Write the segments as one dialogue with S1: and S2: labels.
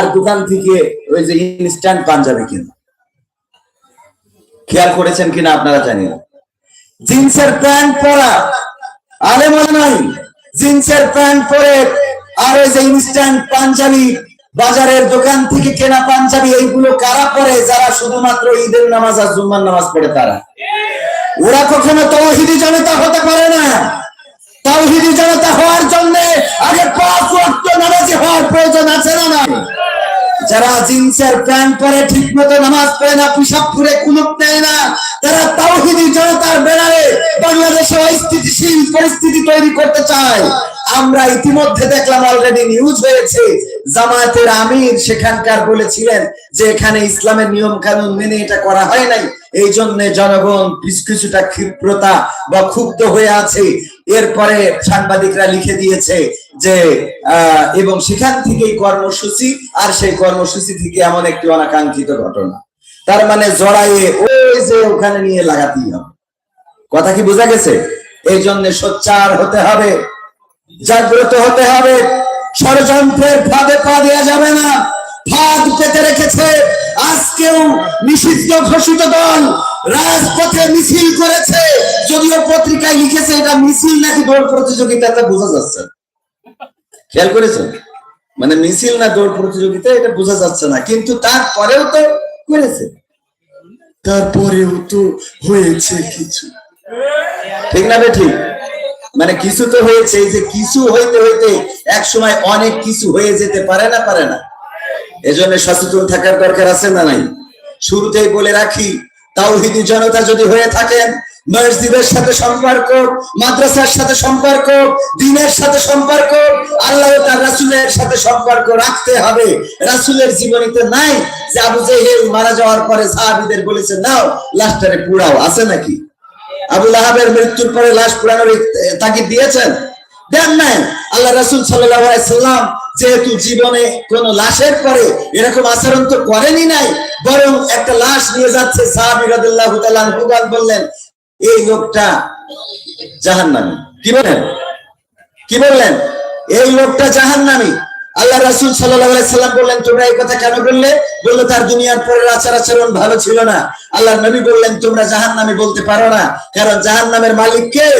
S1: আর দোকান থেকে ওই যে ইনস্ট্যান্ট পাঞ্জাবি কিনে। খেয়াল করেছেন কিনা আপনারা জানি না। জিন্সের প্যান্ট পরা আরে মনে নাই। জিন্সের প্যান্ট পরে আর ওই যে ইনস্ট্যান্ট পাঞ্জাবি বাজারের দোকান থেকে কেনা পাঞ্জাবি, এইগুলো কারা পরে? যারা শুধুমাত্র ঈদের নামাজ আর জুম্মার নামাজ পড়ে তারা। ওরা কখনো তৌহিদি জনতা হতে পারে না। তৌহিদি জনতা হওয়ার জন্য আগে পাঁচ ওয়াক্ত নামাজি হওয়ার প্রয়োজন আছে না না যারা জিন্সের প্যান্ট পরে ঠিক মতো নামাজ পড়ে না পিসাব করে কুলুপ নেয় না তারা তাওহিদি জনতার বেড়ারে বাংলাদেশে অস্থিতিশীল পরিস্থিতি তৈরি করতে চায়, আমরা ইতিমধ্যে দেখলাম অলরেডি নিউজ হয়েছে, জামায়াতের আমির সেখানকার বলেছিলেন যে এখানে ইসলামের নিয়ম কানুন মেনে এটা করা হয় নাই এই জন্য জনগণ কিছু কিছুটা ক্ষিপ্রতা বা ক্ষুব্ধ হয়ে আছে। এরপরে সাংবাদিকরা লিখে দিয়েছে যে এবং সেখান থেকেই কর্মসূচি, আর সেই কর্মসূচি থেকে এমন একটি অনাকাঙ্ক্ষিত ঘটনা। তার মানে জড়াইয়ে ওই যে ওখানে নিয়ে লাগাতেই হবে। কথা কি বোঝা গেছে? এই জন্য সোচ্চার হতে হবে, জাগ্রত হতে হবে, ষড়যন্ত্রের ফাঁদে পা দেওয়া যাবে না। ফাঁদ পেতে রেখেছে। আজকেও নিষিদ্ধ ঘোষিত দল রাজপথে মিছিল করেছে। যদিও পত্রিকায় লিখেছে এটা মিছিল নাকি দৌড় প্রতিযোগিতা তা বোঝা যাচ্ছে খেয়াল করেছেন মানে মিছিল না দৌড় প্রতিযোগিতা, এটা বোঝা যাচ্ছে না। কিন্তু তারপরেও তো করেছে। তারপরেও তো হয়েছে কিছু। ঠিক না ঠিক? মানে কিছু তো হয়েছে, এই যে কিছু হইতে হইতে এক সময় অনেক কিছু হয়ে যেতে পারে না পারে না। এজন্য সচেতন থাকার দরকার আছে না নাই? শুরুতেই বলে রাখি, তাওহিদি জনতা যদি হয়ে থাকেন, মসজিদের সাথে সম্পর্ক, মাদ্রাসার সাথে সম্পর্ক, দিনের সাথে সম্পর্ক, আল্লাহ তার রাসূলের সাথে সম্পর্ক রাখতে হবে। রাসূলের জীবনীতে নাই যে আবু জেহেল মারা যাওয়ার পরে সাহাবীদের বলেছে, নাও, লাশটারে পুড়াও। আছে নাকি? আবু লাহাবের মৃত্যুর পরে লাশ পুরানোর তাকে দিয়েছেন? দেন নাই। আল্লাহ রাসূল আলাইহি সাল্লাম যেহেতু জীবনে কোন লাশের পরে এরকম আচরণ তো করেনি নাই, বরং একটা লাশ নিয়ে যাচ্ছে সাহাবী রাদিয়াল্লাহু বললেন, এই লোকটা জাহান্নামী। কি বলেন কি বললেন? এই লোকটা জাহান্নামী। আল্লাহ রাসূল সাল্লাম বললেন, তোমরা এই কথা কেন বললে? বলল, তার দুনিয়ার পরের আচার আচরণ ভালো ছিল না। আল্লাহ নবী বললেন, তোমরা জাহান্নামী বলতে পারো না, কারণ জাহান্নামের মালিক কে?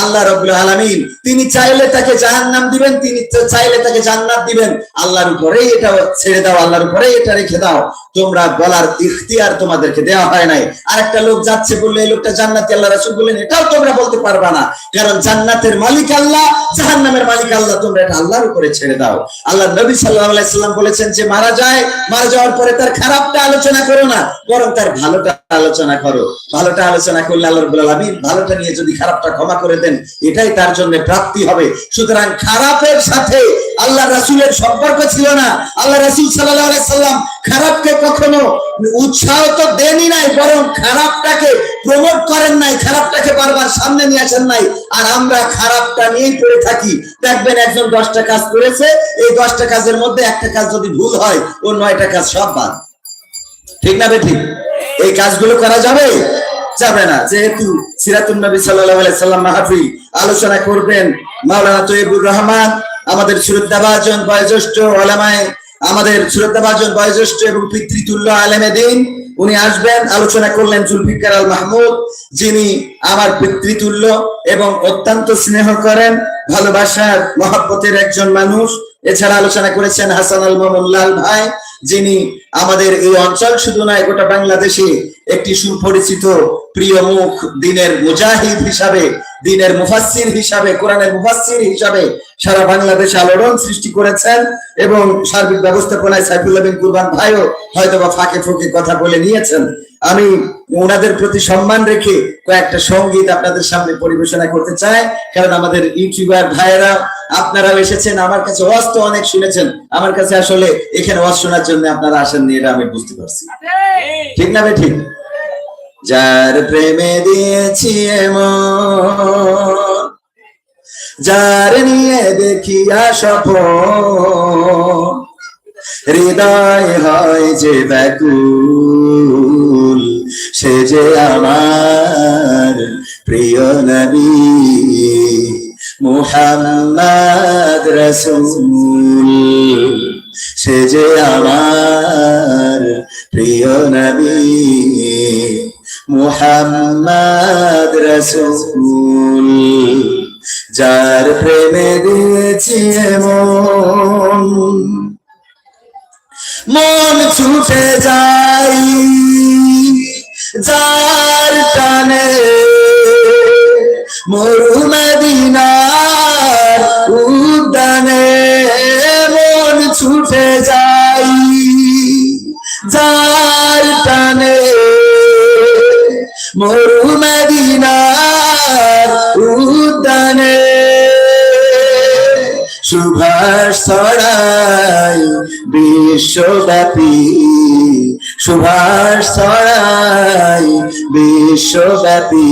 S1: আল্লাহ রব্বুল আলামিন, তিনি চাইলে তাকে জাহান্নাম দিবেন, তিনি চাইলে তাকে জান্নাত দিবেন। আল্লাহর উপরেই এটা ছেড়ে দাও, আল্লাহর উপরেই এটা রেখে দাও। তোমরা বলার ইখতিয়ার তোমাদেরকে দেওয়া হয় নাই। আরেকটা লোক যাচ্ছে বললে, এই লোকটা জান্নাতি, আল্লাহ রাসূল বললেন, এটাও তোমরা বলতে পারবা না। কারণ জান্নাতের মালিক আল্লাহ, জাহান্নামের মালিক আল্লাহ, তোমরা এটা আল্লাহর উপরে ছেড়ে দাও। আল্লাহ নবী আলাইহি সাল্লাম বলেছেন যে, মারা যায়, মারা যাওয়ার পরে তার খারাপটা আলোচনা করো না, বরং তার ভালোটা আলোচনা করো। ভালোটা আলোচনা করলে আল্লাহ রাব্বুল আলামিন ভালোটা নিয়ে যদি খারাপটা ক্ষমা করে দেন, এটাই তার জন্য প্রাপ্তি হবে। সুতরাং খারাপের সাথে আল্লাহ রাসূলের সম্পর্ক ছিল না। আল্লাহ রাসূল সাল্লাম খারাপকে কখনো উৎসাহ তো দেনই নাই, বরং খারাপটাকে প্রমোট করেন নাই, খারাপটাকে বারবার সামনে নিয়ে আসেন নাই। আর আমরা খারাপটা নিয়েই পড়ে থাকি। দেখবেন একজন দশটা কাজ করেছে, এই দশটা কাজের মধ্যে একটা কাজ যদি ভুল হয়, ও নয়টা কাজ সব বাদ। ঠিক না বে ঠিক? এই কাজগুলো করা যাবে? যাবে না। যেহেতু সিরাতুন নবী আলাইহি সাল্লাম মাহফিল আলোচনা করবেন, মাওলানা তৈবুর রহমান, আমাদের শ্রদ্ধাভাজন বয়োজ্যেষ্ঠ ওলামায়ে, আমাদের শ্রদ্ধাভাজন বয়োজ্যেষ্ঠ এবং পিতৃতুল্য আলেমে দিন, উনি আসবেন, আলোচনা করলেন জুলফিকার আল মাহমুদ, যিনি আমার পিতৃতুল্য এবং অত্যন্ত স্নেহ করেন, ভালোবাসার, মহব্বতের একজন মানুষ। এছাড়া আলোচনা করেছেন হাসান আল মামুল্লাল ভাই, যিনি আমাদের এই অঞ্চল শুধু নয়, গোটা বাংলাদেশে একটি সুপরিচিত প্রিয় মুখ দিনের মুজাহিদ হিসাবে দিনের মুফাসসির হিসাবে কোরআনের মুফাসসির হিসাবে সারা বাংলাদেশে আলোড়ন সৃষ্টি করেছেন এবং সার্বিক ব্যবস্থাপনায় সাইফুল্লাহ বিন কুরবান ভাইও হয়তো বা ফাঁকে ফোঁকে কথা বলে নিয়েছেন। আমি ওনাদের প্রতি সম্মান রেখে কয়েকটা সংগীত আপনাদের সামনে পরিবেশনা করতে চাই কারণ আমাদের ইউটিউবার ভাইয়েরা আপনারাও এসেছেন আমার কাছে ওয়াজ তো অনেক শুনেছেন আমার কাছে আসলে এখানে ওয়াজ শোনার জন্য আপনারা আসেননি এটা আমি বুঝতে পারছি। ঠিক না বে ঠিক? যার প্রেমে দিয়েছি এমন, যার নিয়ে দেখিয়া সফল হৃদয় হয় যে ব্যাকুল, সে যে আমার প্রিয় নবী মুহাম্মদ রসুল, সে যে আমার প্রিয় নবী। মুহাম্মদ রসুল, যার প্রেমে দিয়েছি মন মন ছুটে যাই যার টানে মরুমদিনার উদ্যানে মন ছুটে যাই মরুমদিনার উদ্যানে সুভাষ ছড়াই বিশ্বব্যাপী। সুভাষ ছড়াই বিশ্বব্যাপী।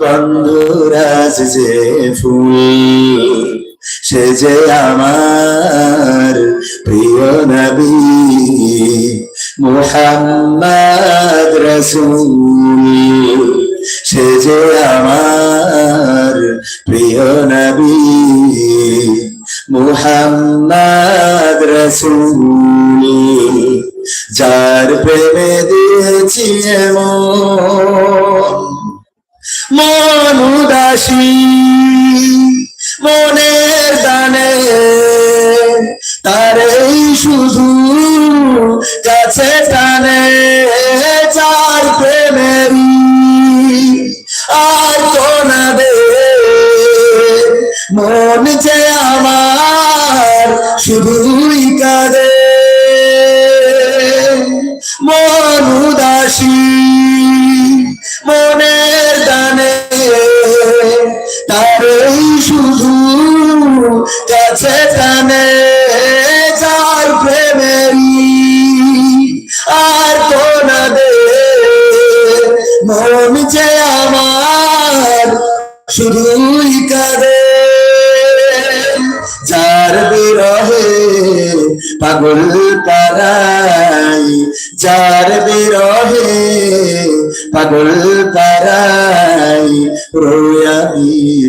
S1: গন্ধরাজ যে ফুল, সে যে আমার প্রিয় নবী। মুহাম্মদ রসুল সে যে আমার প্রিয় নবী। মুহাম্মদ রসুল যার প্রেমে দিয়েছি মন উদাসী। প্রেমেরই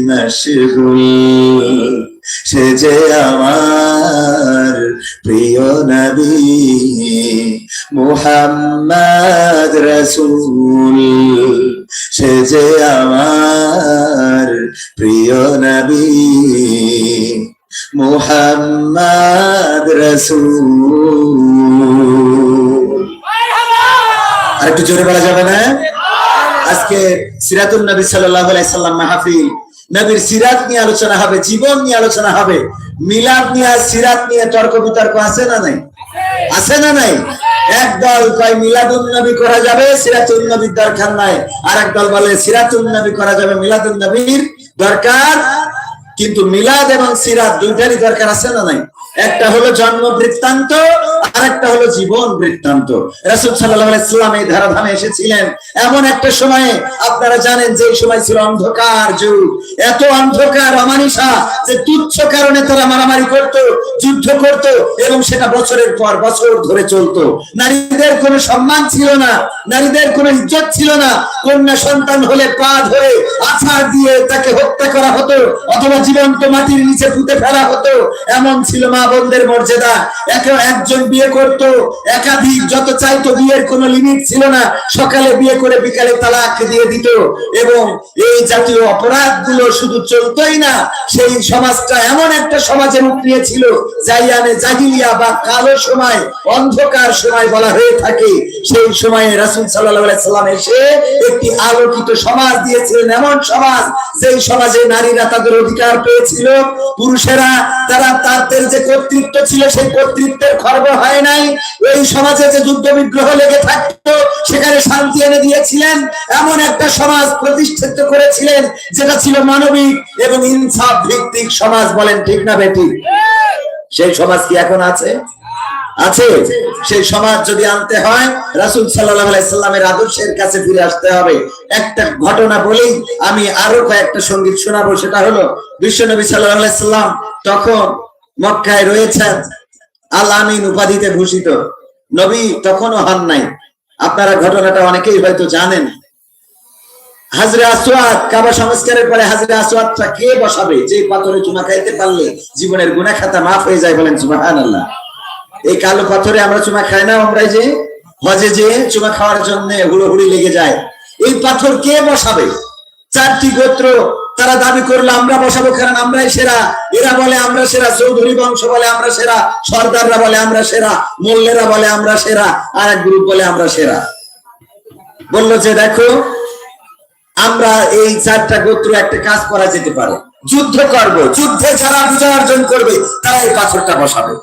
S1: মশগুল সে যে আমার প্রিয় নবী মুহাম্মদ রসুল। সে যে আমার প্রিয় নবী মুহাম্মদ রসুল। আর একটু জোরে বলা যাবে না? আজকে সিরাতুল নবী আলাইহি সাল্লাম মাহফিল, নবীর সিরাত নিয়ে আলোচনা হবে, জীবন নিয়ে আলোচনা হবে, মিলাদ নিয়ে, সিরাত নিয়ে তর্ক বিতর্ক আছে না নাই? আছে না নাই? এক দল কয়, মিলাদুন নবী করা যাবে সিরাতুল নবীর দরকার নাই। আর এক দল বলে সিরাতুল নবী করা যাবে মিলাদুন নবীর দরকার। কিন্তু মিলাদ এবং সিরাত দুইটারই দরকার আছে না নাই? একটা হলো জন্ম বৃত্তান্ত আর একটা হলো জীবন বৃত্তান্ত। রাসূল সাল্লাল্লাহু আলাইহি সাল্লাম এই ধারাধামে এসেছিলেন। এমন একটা সময়ে আপনারা জানেন যে সময় ছিল অন্ধকার যুগ। এত অন্ধকার, অমানিসা, যে তুচ্ছ কারণে তারা মারামারি করত, যুদ্ধ করত, এবং সেটা বছরের পর বছর ধরে চলতো। নারীদের কোনো সম্মান ছিল না, নারীদের কোনো ইজ্জত ছিল না। কন্যা সন্তান হলে পা ধরে আছাড় দিয়ে তাকে হত্যা করা হতো, অথবা জীবন্ত মাটির নিচে পুঁতে ফেলা হতো। এমন ছিল মা বোনদের মর্যাদা। একে একজন বিয়ে করত, একাধিক যত চাইতো বিয়ের কোনো লিমিট ছিল না, সকালে বিয়ে করে বিকালে তালাক দিয়ে দিত। এবং এই জাতীয় অপরাধগুলো শুধু চলতোই না, সেই সমাজটা এমন একটা সমাজের রূপ নিয়েছিল, জাইয়ানে জাহিলিয়া বা কালো সময়, অন্ধকার সময় বলা হয়ে থাকে। সেই সময়ে রাসূল আলাইহি সাল্লাম এসে একটি আলোকিত সমাজ দিয়েছিলেন, এমন সমাজ যেই সমাজে নারীরা তাদের অধিকার পেয়েছিল, পুরুষেরা তারা তাদের যে কর্তৃত্ব ছিল, সেই কর্তৃত্বের খর্ব হয় নাই। এই সমাজে যে যুদ্ধ বিগ্রহ লেগে থাকতো, সেখানে শান্তি এনে দিয়েছিলেন। এমন একটা সমাজ প্রতিষ্ঠিত করেছিলেন, যেটা ছিল মানবিক এবং ইনসাফ ভিত্তিক সমাজ, বলেন ঠিক না বেটি? সেই সমাজ কি এখন আছে? আছে। সেই সমাজ যদি আনতে হয়, রাসূল সাল্লামের আদর্শের কাছে ফিরে আসতে হবে। একটা ঘটনা বলেই আমি আরও কয়েকটা সংগীত শোনাবো, সেটা হলো বিশ্ব নবী সাল্লাম তখন মক্কায় রয়েছেন। আল আমিন উপাধিতে ভূষিত। নবী তখনও হন নাই। আপনারা ঘটনাটা অনেকেই হয়তো জানেন। হাজরে আসওয়াদ, কাবা সংস্কারের পরে হাজরে আসওয়াদটা কে বসাবে? যে পাথরে চুমা খাইতে পারলে জীবনের গুণা খাতা মাফ হয়ে যায় বলেন সুবহানাল্লাহ। এই কালো পাথরে আমরা চুমা খাই না আমরা যে হজে যে চুমা খাওয়ার জন্য হুড়োহুড়ি লেগে যায়। এই পাথর কে বসাবে? চারটি গোত্র তারা দাবি করল, আমরা বসাবো কারণ আমরাই সেরা। এরা বলে, আমরা সেরা। চৌধুরী বংশ বলে, আমরা সেরা। সর্দাররা বলে, আমরা সেরা। মোল্লেরা বলে, আমরা সেরা। আর এক গ্রুপ বলে, আমরা সেরা। বলল যে, দেখো, আমরা এই চারটা গোত্র একটা কাজ করা যেতে পারে। যুদ্ধ করব। যুদ্ধে যারা বিজয় অর্জন করবে, তারা এই পাথরটা বসাবে।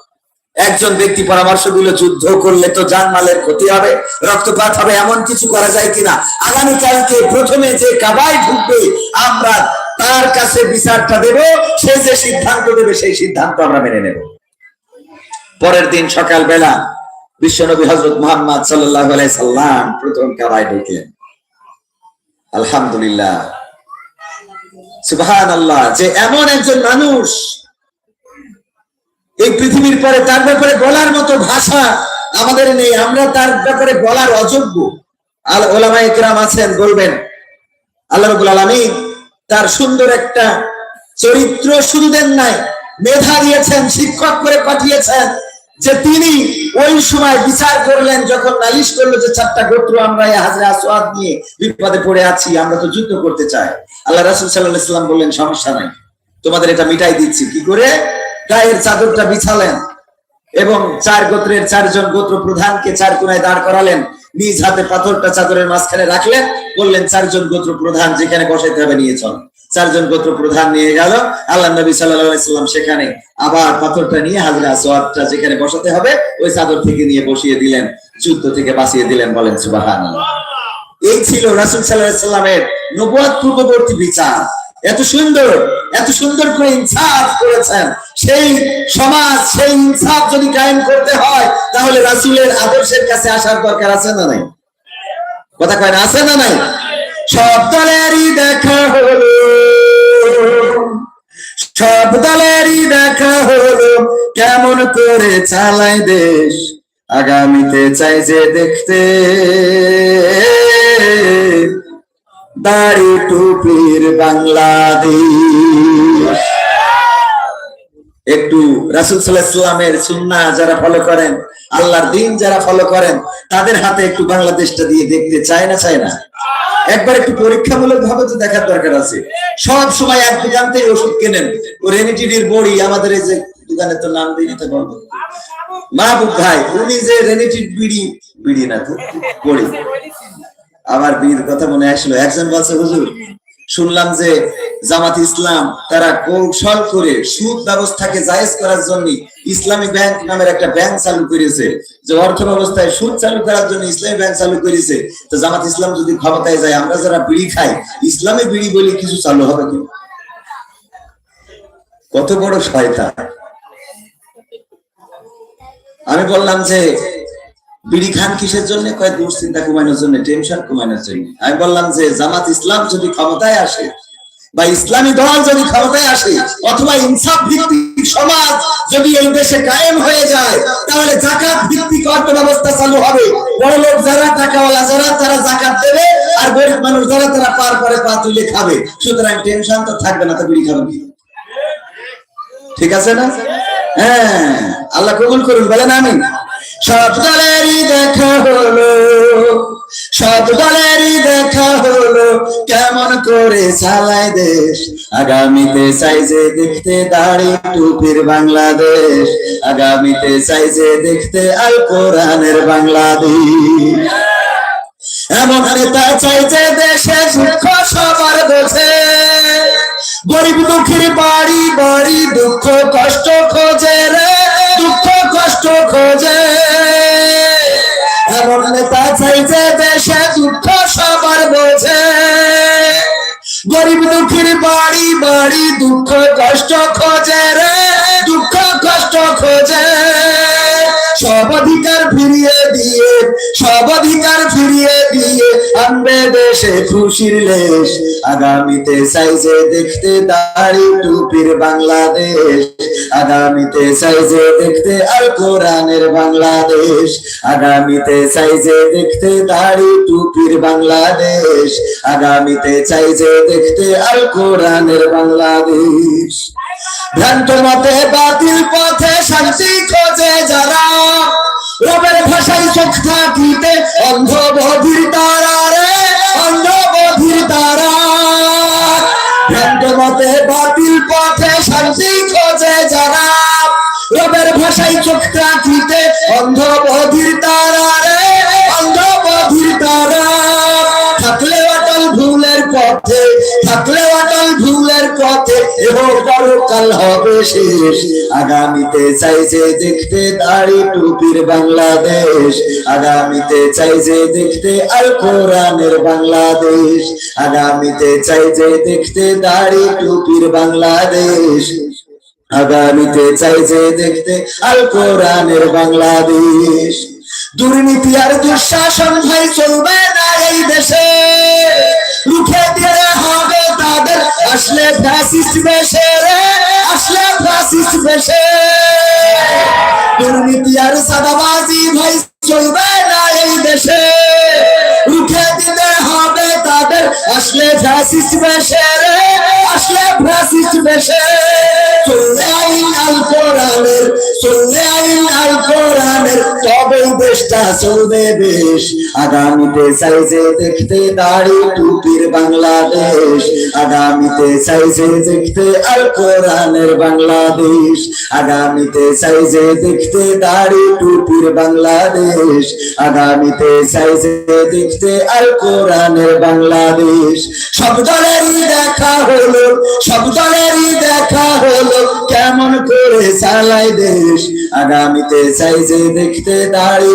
S1: একজন ব্যক্তি পরামর্শ দিল, যুদ্ধ করলে তো জানমালের ক্ষতি হবে, রক্তপাত হবে, এমন কিছু করা যায় কিনা? আগামীকালকে প্রথমে যে কাবায় ঢুকবে, আমরা তার কাছে বিচারটা দেব, সে যে সিদ্ধান্ত দেবে, সেই সিদ্ধান্ত আমরা মেনে নেব। পরের দিন সকাল বেলা বিশ্বনবী হজরত মোহাম্মদ সাল্লাহ সাল্লাম প্রথম কাবায় ঢুকলেন। আলহামদুলিল্লাহ। সুবহান আল্লাহ যে এমন একজন মানুষ এই পৃথিবীর পরে, তার ব্যাপারে বলার মতো ভাষা আমাদের নেই, আমরা তার ব্যাপারে বলার অযোগ্য। আল ওলামা ইকরাম আছেন, বলবেন, আল্লাহ রবুল আলমী তার সুন্দর একটা চরিত্র শুধু দেন নাই, মেধা দিয়েছেন, শিক্ষক করে পাঠিয়েছেন, যে তিনি ওই সময় বিচার করলেন, যখন নালিশ করল যে চারটা গোত্র আমরা হাজরা আসোয়াদ নিয়ে বিপদে পড়ে আছি, আমরা তো যুদ্ধ করতে চাই। আল্লাহ রাসুল সাল্লাহ ইসলাম বললেন, সমস্যা নাই। তোমাদের এটা মিটাই দিচ্ছি। কি করে? গায়ের চাদরটা বিছালেন এবং চার গোত্রের চারজন গোত্র প্রধানকে চার কোনায় দাঁড় করালেন। নিজ হাতে পাথরটা চাদরের মাঝখানে রাখলেন, বললেন, চারজন গোত্র প্রধান যেখানে বসাইতে হবে নিয়ে চল। চারজন গোত্র প্রধান নিয়ে গেল। আল্লাহ নবী সাল্লাম সেখানে আবার পাথরটা নিয়ে হাজরা সোয়াদটা যেখানে বসাতে হবে, ওই চাদর থেকে নিয়ে বসিয়ে দিলেন, যুদ্ধ থেকে বাঁচিয়ে দিলেন, বলেন সুবাহান এই ছিল রাসুল সাল্লামের নবাদ পূর্ববর্তী বিচার। এত সুন্দর এত সুন্দর করে ইনসাফ করেছেন। সেই সমাজ, সেই ইনসাফ যদি কায়েম করতে হয়, তাহলে রাসুলের আদর্শের কাছে আসার দরকার আছে না নাই? কথা কয় না, আছে না নাই? সব দলেরই দেখা হলো। সব দলেরই দেখা হলো, কেমন করে চালায় দেশ। আগামীতে চাই যে দেখতে। দাড়ি টুপির বাংলাদেশ। একটু রাসুল সাল্লাহামের সুন্না যারা ফলো করেন, আল্লাহর দিন যারা ফলো করেন, তাদের হাতে একটু বাংলাদেশটা দিয়ে দেখতে চায় না চায় না? একবার একটু পরীক্ষামূলক ভাবে তো দেখার দরকার আছে। সব সময় এক দোকান ওষুধ কেনেন। রেনিটিডির বড়ি, আমাদের এই যে দোকানের তো নাম দিই তো বলব মাহবুব ভাই, উনি যে রেনিটিড বিড়ি বিড়ি না তো বড়ি। আমার বীর কথা মনে আসলো। একজন বলছে, হুজুর, শুনলাম যে জামাত ইসলাম, তারা কৌশল করে সুদ ব্যবস্থাকে জায়েজ করার জন্য ইসলামী ব্যাংক নামের একটা ব্যাংক চালু করেছে। যে অর্থ ব্যবস্থায় সুদ চালু করার জন্য ইসলামী ব্যাংক চালু করেছে। তো জামাত ইসলাম যদি ক্ষমতায় যায়, আমরা যারা বিড়ি খাই, ইসলামী বিড়ি বলে কিছু চালু হবে কি কত বড় শয়তান। আমি বললাম যে বিড়ি খান কিসের জন্য? কয়েক দুশ্চিন্তা কমানোর জন্য, টেনশন কমানোর জন্য। আমি বললাম যে, জামাত ইসলাম যদি ক্ষমতায় আসে, বা ইসলামী দল যদি ক্ষমতায় আসে, অথবা ইনসাফ ভিত্তিক সমাজ যদি এই দেশে কায়েম হয়ে যায়, তাহলে জাকাত ভিত্তিক অর্থ ব্যবস্থা চালু হবে। বড় লোক যারা, টাকাওয়ালা যারা, তারা জাকাত দেবে, আর গরিব মানুষ যারা, তারা পার করে পা তুলে খাবে। সুতরাং টেনশন তো থাকবে না, তো বিড়ি খাবেন ঠিক আছে না? হ্যাঁ আল্লাহ কবুল করুন, বলেন আমি সব দলেরই দেখা হলো, সব দলেরই দেখা হলো। কেমন করে চালায় দেশ? আগামীতে চাই যে দেখতে দাড়ি টুপির বাংলাদেশ। আগামীতে চাই যে দেখতে আল কোরআনের বাংলাদেশ। এমন নেতা চাই যে দেশে দুঃখ সবার বোঝে গরিব দুঃখের বাড়ি বাড়ি, দুঃখ কষ্ট দুঃখ কষ্ট দেশে খুশির লেশ। আগামীতে সাইজে দেখতে দাড়ি টুপির বাংলাদেশ। আগামীতে সাইজে দেখতে আল কোরআনের বাংলাদেশ। আগামীতে সাইজে দেখতে দাড়ি টুপির বাংলাদেশ। আগামীতে সাইজে দেখতে আল কোরআনের বাংলাদেশ। ভ্রান্ত মতে বাতিল পথে শান্তি খোঁজে যারা। রবের ভাষায় চোখ থাকিতে অন্ধ বধির তারা রে তারা মতে বাতিল পথে শান্তি খোঁজে যারা। রবের ভাষায় চোখ রাখিতে অন্ধ এহ পরকাল হবে শেষ। আগামীতে চাই যে দেখতে দাড়ি টুপির বাংলাদেশ। আগামীতে চাই যে দেখতে আল কোরআনের বাংলাদেশ। আগামীতে চাই যে দেখতে দাড়ি টুপির বাংলাদেশ। আগামীতে চাই যে দেখতে আল কোরআনের বাংলাদেশ। দুর্নীতি আর দুঃশাসন ভাই চলবে না এই দেশে। রুখে দিলে হবে আসলে ফ্যাসিস্ট বেশে রে আসলে ফ্যাসিস্ট বেশে দুর্নীতি আর সাদাবাজি ভাই চলবে না এই দেশে। রুখে দিতে হবে তাদের, আসলে ফ্যাসিস্ট বেশে রে আসলে ফ্যাসিস্ট বেশে দেশটা চলবে বেশ। আগামীতে যে দেখতে দাড়ি টুপির বাংলাদেশ। আগামীতে যে দেখতে আল কোরআনের বাংলাদেশ। আগামীতে যে দেখতে দাড়ি টুপির বাংলাদেশ। আগামীতে যে দেখতে আল কোরআনের বাংলাদেশ। সব দলেরই দেখা হলো, সব দলেরই দেখা হলো, কেমন করে চালাই দেশ। আগামীতে যে দেখতে দাড়ি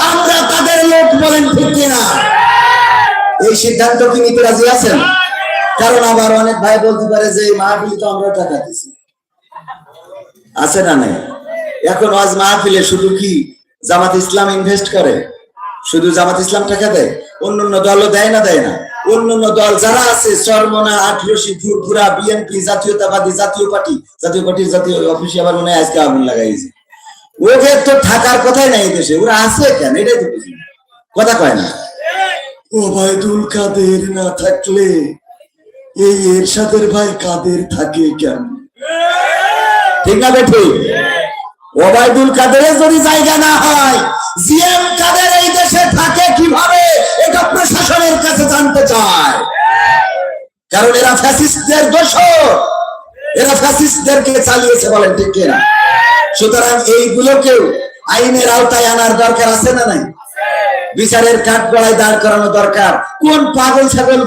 S1: আমরা তাদের লোক বলেন ঠিক কিনা? এই সিদ্ধান্ত কি নিতে রাজি আছেন? কারণ আবার অনেক ভাই বলতে পারে যে মাহফিলে তো আমরা টাকা দিছি আছে না নাই? এখন আজ মাহফিলে শুধু কি জামাত ইসলাম ইনভেস্ট করে? শুধু জামাত ইসলাম টাকা দেয়? অন্য অন্য দলও দেয় না দেয় না। অন্য অন্য দল যারা আছে চরমনা আটরসি, ফুরফুরা, বিএনপি, জাতীয়তাবাদী, জাতীয় পার্টি। জাতীয় পার্টির জাতীয় অফিসে আবার মনে হয় আজকে আগুন লাগাইছে। ওদের তো থাকার কথাই নাই দেশে। ওরা আছে কেন? এটাই তো বুঝি। কথা কয় না। ওবায়দুল কাদের না থাকলে এই এরশাদের ভাই কাদের থাকে কেন? ঠিক না ঠিক ওবায়দুল কাদেরের যদি জায়গা না হয় জিএম কাদের এই দেশে থাকে কীভাবে? এটা প্রশাসনের কাছে জানতে চায়। কারণ এরা ফ্যাসিস্টদের দোষ এরা ফ্যাসিস্টদেরকে চালিয়েছে বলেন ঠিক কিনা? সুতরাং এইগুলোকেও আইনের আওতায় আনার দরকার আছে না নাই? বিচারের কাঠ গড়ায় দাঁড় করানো দরকার। কোন পাগল ছাগল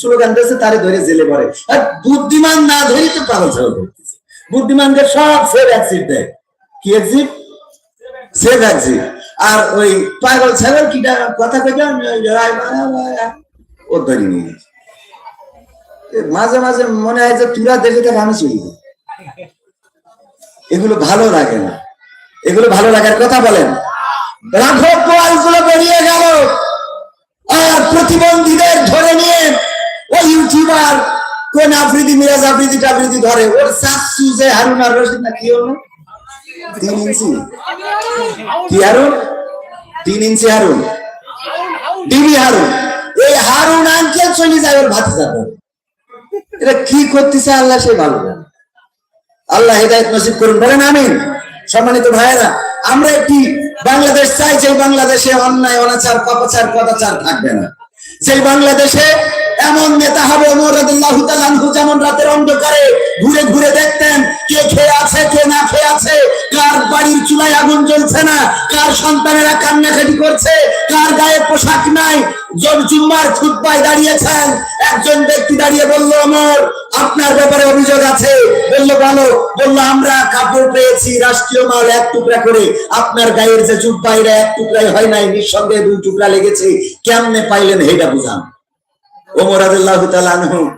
S1: স্লোগান দিয়েছে তারে ধরে জেলে পড়ে আর বুদ্ধিমান না ধরেই তো পাগল ছাগল বুদ্ধিমানদের সব সেভ এক্সিট দেয়। কি এক্সিট সেভ এক্সিট আর ওই পাগল ছাগল কিটা কথা কইটা ও ধরে নিয়ে মাঝে মাঝে মনে হয় যে তুরা দেখে তো আমি চলি এগুলো ভালো লাগে না। এগুলো ভালো লাগার কথা বলেন। রাঘব বেরিয়ে গেল। আর প্রতিবন্ধীদের ধরে নিয়ে ওই ইউটিউবার কোন আফ্রিদি মিরাজ আফ্রিদি টাফ্রিদি ধরে। ওর শাশু যে হারুন আর রশিদ না কি হলো? তিন ইঞ্চি। কি হারুন? তিন ইঞ্চি হারুন। ডিবি হারুন। এই হারুন আঙ্কেল চলে যায়, ওর ভাতি যাবে এটা কি করতেছে আল্লাহ সে ভালো জানে। আল্লাহ হেদায়ত নসিব করুন, বলেন আমিন। সম্মানিত ভাইয়েরা, আমরা একটি বাংলাদেশ চাই যে বাংলাদেশে অন্যায়, অনাচার, পাপাচার কদাচার থাকবে না। সেই বাংলাদেশে এমন নেতা হবে যেমন রাতের অন্ধকারে ঘুরে ঘুরে দেখতেন, কে খেয়ে আছে, কে না খেয়ে আছে চুলায় আগুন জ্বলছে না? কার সন্তানেরা কান্নাকাটি করছে? কার গায়ে পোশাক নাই? জুম্মার খুতবায় দাঁড়িয়েছেন। একজন ব্যক্তি দাঁড়িয়ে বলল, অমর, আপনার ব্যাপারে অভিযোগ আছে। বলল ভালো বলল, আমরা কাপড় পেয়েছি, রাষ্ট্রীয় মাল এক টুকরা করে। আপনার গায়ের যে জুব্বাইরা এক টুকরাই হয় নাই, নিঃসন্দেহে দুই টুকরা লেগেছে। কেমনে পাইলেন হেটা বুঝান? ওমর আদাল্লাহ আনহু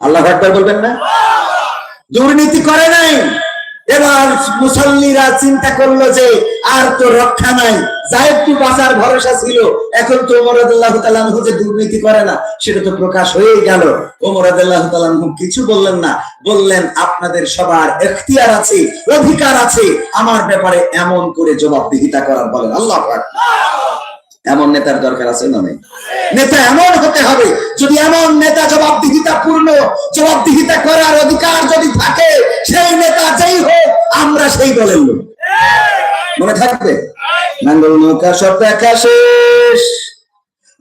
S1: আল্লাহ একবার বলবেন না? দুর্নীতি করে নাই। এবার মুসল্লিরা চিন্তা করল যে আর তো রক্ষা নাই। একটু বাঁচার ভরসা ছিল। এখন তো তালানহু যে দুর্নীতি করে না, সেটা তো প্রকাশ হয়ে গেল। তালানহু কিছু বললেন না। বললেন, আপনাদের সবার এখতিয়ার আছে, অধিকার আছে। আমার ব্যাপারে এমন করে জবাবদিহিতা করার বলেন আল্লাহ। এমন নেতার দরকার আছে না নেই? নেতা এমন হতে হবে, যদি এমন নেতা জবাবদিহিতা পূর্ণ, জবাবদিহিতা করার অধিকার যদি থাকে, সেই নেতা যেই হোক, আমরা সেই লোক। মনে থাকবে? নাঙ্গল নৌকা সব দেখা শেষ।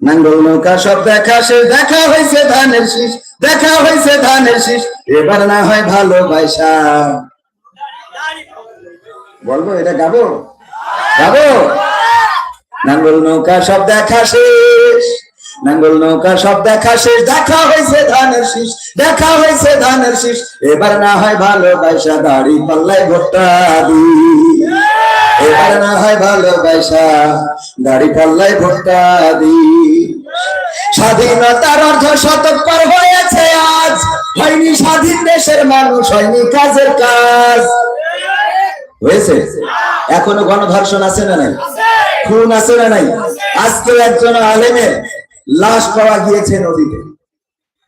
S1: নাঙ্গল নৌকা সব দেখা শেষ। দেখা হয়েছে ধানের শীষ, দেখা হয়েছে ধানের শীষ। এবার না হয় ভালোবাসা বলব, এটা গাবো? গাবো? নাঙ্গল নৌকা সব দেখা শেষ। নাঙ্গল নৌকা সব দেখা শেষ। দেখা হয়েছে ধানের শীষ। দেখা হয়েছে ধানের শীষ। এবার না হয় ভালোবাসা দাড়ি পাল্লাই ভোটটা দি এবার না হয় ভালোবাসা দাড়ি পাল্লাই ভোটটা দি স্বাধীনতার অর্ধ শতক পার হয়েছে আজ। হয়নি স্বাধীন দেশের মানুষ, হয়নি কাজের কাজ। হয়েছে? এখনও গণধর্ষণ আছে না নাই? খুন আছে না নাই। আজকে একজন আলেমের লাশ পাওয়া গিয়েছে নদীতে।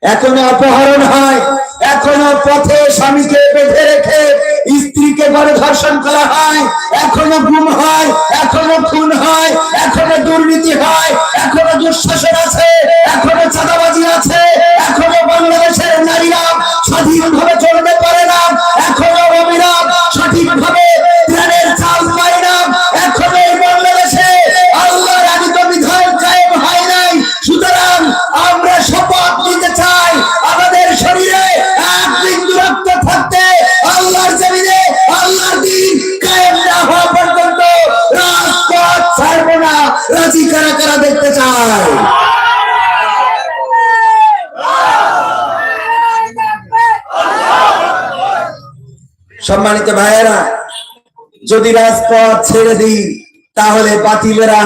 S1: এখনও অপহরণ হয়, এখনও পথে স্বামীকে বেঁধে রেখে স্ত্রীকে ঘরে ধর্ষণ করা হয়, এখনও গুম হয়, এখনও খুন হয়, এখনও দুর্নীতি হয়, এখনও দুঃশাসন আছে। সম্মানিত ভাইয়েরা যদি রাজপথ ছেড়ে দিই তাহলে বাতিলেরা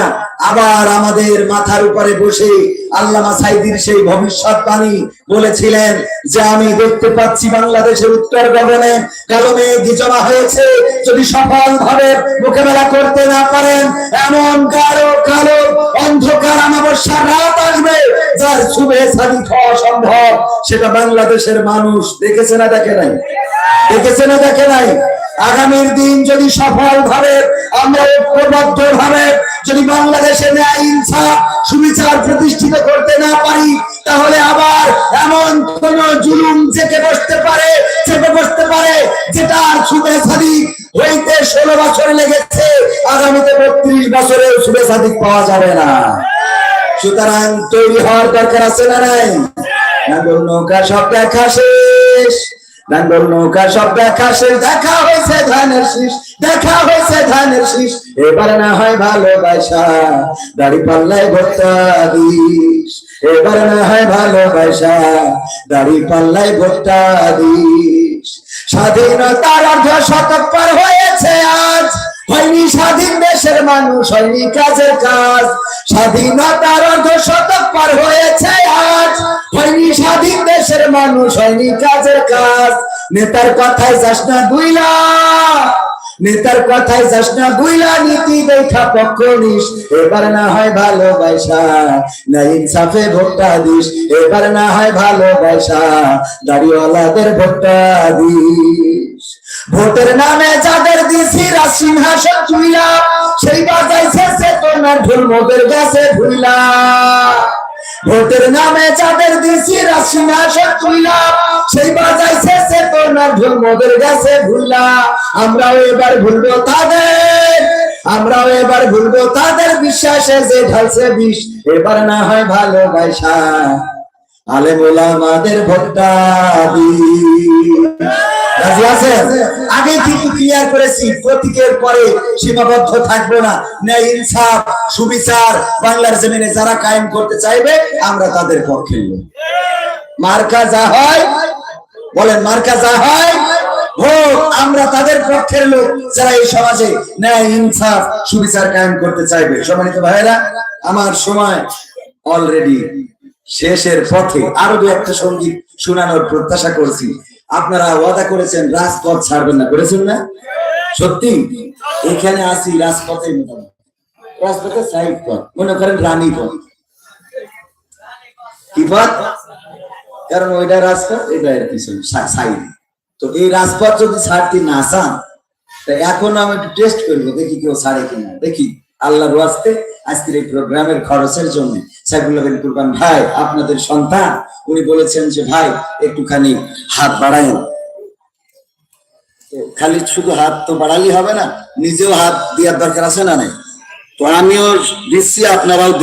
S1: আবার আমাদের মাথার উপরে বসে আল্লামা সাইদির সেই ভবিষ্যৎবাণী বলেছিলেন যে আমি দেখতে পাচ্ছি বাংলাদেশের উত্তর গগনে কালো মেঘ জমা হয়েছে। যদি সফল ভাবে মোকাবেলা করতে না পারেন, এমন গাঢ়, কালো, অন্ধকার, অমাবস্যার রাত আসবে যার শুভে সাদিক হওয়া সম্ভব। সেটা বাংলাদেশের মানুষ দেখেছে না, দেখে নাই? দেখেছে না, দেখে নাই? আগামীর দিন যদি সফল ভাবে আমরা ঐক্যবদ্ধ ভাবে যদি বাংলাদেশে ন্যায়, ইনসাফ, সুবিচার প্রতিষ্ঠিত করতে না পারি, তাহলে আবার এমন কোন জুলুম চেপে বসতে পারে চেপে বসতে পারে যেটা আর সুবে সাদিক হইতে ষোলো বছর লেগেছে, আগামীতে বত্রিশ বছরে সুবে সাদিক পাওয়া যাবে না। সুতরাং তৈরি হওয়ার দরকার আছে না নাই? নৌকা সব দেখা শেষ। নাঙ্গল নৌকা সব দেখা শেষ। দেখা হয়েছে ধানের শীষ, দেখা হয়েছে ধানের শীষ। এবার না হয় ভালোবাসা, দাড়ি পাল্লায় ভর্তা দিস। এবার না হয় ভালোবাসা, দাড়ি পাল্লায় ভর্তা স্বাধীনতার অর্ধ শতক পার হয়েছে আজ। হয়নি স্বাধীন দেশের মানুষ, হয়নি কাজের কাজ। স্বাধীনতার অর্ধ শতক পার হয়েছে আজ। হয়নি স্বাধীন দেশের মানুষ, হয়নি কাজের কাজ। নেতার কথায় যাস না গুইলা। নেতার কথায় যাস না গুইলা, নীতি দেখা পক্ষ নিস। এবার না হয় ভালোবাসা, না ইনসাফে ভোটটা দিস। এবার না হয় ভালোবাসা, দাড়িওয়ালাদের ভোটটা দিস। ভোটের নামে যাদের দিছি সিংহাসন চুইলা সেই বাজাইছে সে তোমার ঢোল মোদের গাছে ভুইলা ভোটের নামে যাদের দিছি সিংহাসন চুইলা সেই বাজাইছে সে তোমার ঢোল মোদের গাছে ভুইলা আমরাও এবার ভুলবো তাদের, আমরাও এবার ভুলবো তাদের বিশ্বাসে যে ঢালছে বিষ, এবার না হয় ভালোবাসা। আলেম আগে কিন্তু ক্লিয়ার করেছি, প্রতীকের পরে সীমাবদ্ধ থাকব না। ন্যায় ইনসাফ, সুবিচার বাংলার জমিনে যারা কায়েম করতে চাইবে, আমরা তাদের পক্ষে। মার্কা যা হয়, বলেন মার্কা যা হয় হোক আমরা তাদের পক্ষের লোক যারা এই সমাজে ন্যায়, ইনসাফ, সুবিচার কায়েম করতে চাইবে। সম্মানিত ভাইয়েরা, আমার সময় অলরেডি শেষের পথে আরও দু একটা সংগীত শোনানোর প্রত্যাশা করছি। আপনারা ওয়াদা করেছেন, রাজপথ ছাড়বেন না। করেছেন না? সত্যি? এখানে আসি রাজপথে রাজপথে সাইড পথ। মনে করেন রানী পথ। কি পথ? কারণ ওইটা রাজপথ, এটা এর পিছনে সাইড। তো এই রাজপথ যদি ছাড়তে না চান, তা এখন আমি একটু টেস্ট করব, দেখি কেউ ছাড়ে কিনা। দেখি, আল্লাহর ওয়াস্তে আজকের এই প্রোগ্রামের খরচের জন্য সাইফুল্লাহ বিন কুরবান, ভাই, আপনাদের সন্তান, উনি বলেছেন যে, ভাই, একটুখানি হাত বাড়ায় খালি শুধু হাত তো বাড়ালি হবে না, নিজেও হাত দেওয়ার দরকার আছে না নাই? তো আমিও দিচ্ছি, আপনারাও